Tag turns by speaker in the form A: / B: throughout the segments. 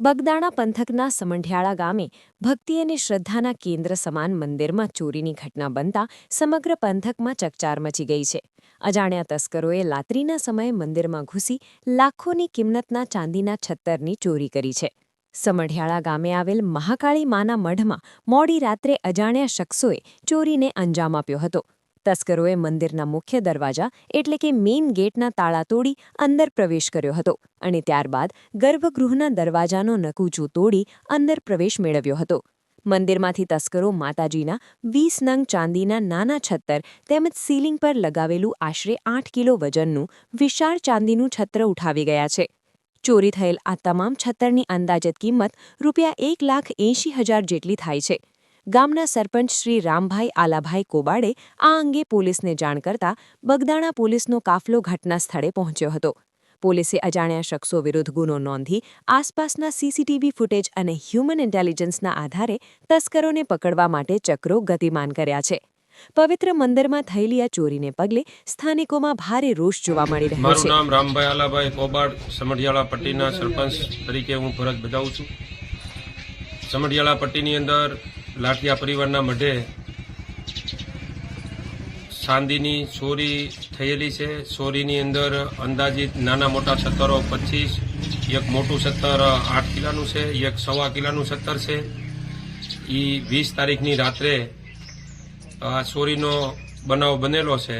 A: બગદાણા પંથકના સમંઢિયાળા ગામે ભક્તિ અને શ્રદ્ધાના કેન્દ્ર સમાન મંદિરમાં ચોરીની ઘટના બનતા સમગ્ર પંથકમાં ચકચાર મચી ગઈ છે. અજાણ્યા તસ્કરોએ લાત્રીના સમયે મંદિરમાં ઘૂસી લાખોની કિંમતના ચાંદીના છત્તરની ચોરી કરી છે. સમઢિયાળા ગામે આવેલ મહાકાળી માના મઢમાં મોડી રાત્રે અજાણ્યા શખ્સોએ ચોરીને અંજામ આપ્યો હતો. તસ્કરોએ મંદિરના મુખ્ય દરવાજા એટલે કે મેઇન ગેટના તાળા તોડી અંદર પ્રવેશ કર્યો હતો અને ત્યારબાદ ગર્ભગૃહના દરવાજાનો નકૂચો તોડી અંદર પ્રવેશ મેળવ્યો હતો. મંદિરમાંથી તસ્કરો માતાજીના વીસ નંગ ચાંદીના નાના છત્તર તેમજ સીલિંગ પર લગાવેલું આશરે આઠ કિલો વજનનું વિશાળ ચાંદીનું છત્ર ઉઠાવી ગયા છે. ચોરી થયેલ આ તમામ છત્તરની અંદાજિત કિંમત રૂપિયા એક લાખ એંશી હજાર જેટલી થાય છે. ગામના સરપંચ શ્રી રામભાઈ આલાભાઈ કોબાડે આ અંગે પોલીસને જાણ કરતા બગદાણા પોલીસનો કાફલો ઘટના સ્થળે પહોંચ્યો હતો. પોલીસે અજાણ્યા શખ્સો વિરુદ્ધ ગુનો નોંધી આસપાસના સીસીટીવી ફૂટેજ અને હ્યુમન ઇન્ટેલિજન્સના આધારે તસ્કરોને પકડવા માટે ચક્રો ગતિમાન કર્યા છે. પવિત્ર મંદિરમાં થયેલી આ ચોરીને પગલે સ્થાનિકોમાં ભારે રોષ જોવા મળી રહ્યો
B: મારું
A: છે.
B: નામ રામભાઈ આલાભાઈ કોબાડ સમઢિયાળા પટ્ટીના સરપંચ તરીકે હું ફરજ બજાવું છું. સમઢિયાળા પટ્ટીની અંદર લાઠિયા પરિવારના મઢે સાંદીની ચોરી થયેલી છે. ચોરીની અંદર અંદાજિત નાના મોટા સત્તરો પચીસ, એક મોટું સત્તર આઠ કિલાનું છે, એક સવા કિલાનું સત્તર છે. એ વીસ તારીખની રાત્રે આ ચોરીનો બનાવ બનેલો છે.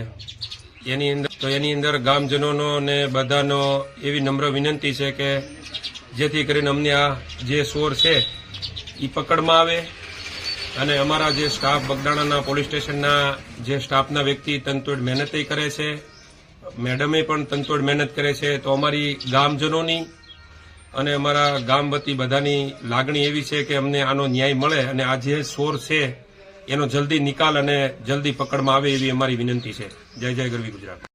B: એની અંદર તો એની અંદર ગામજનોનો ને બધાનો એવી નમ્ર વિનંતી છે કે જેથી કરીને અમને આ જે ચોર છે એ પકડમાં આવે. અને અમારા જે સ્ટાફ બગદાણાના પોલીસ સ્ટેશનના જે સ્ટાફના વ્યક્તિ તનતોડ મહેનત કરે છે, મેડમે પણ તનતોડ મહેનત કરે છે, તો અમારી ગામજનોની અને અમારા ગામ વતી બધાની લાગણી એવી છે કે અમને આનો ન્યાય મળે અને આ જે સોર છે, એનો જલ્દી નિકાલ અને જલ્દી પકડમાં આવે એવી અમારી વિનંતી છે. જય જય ગરવી ગુજરાત.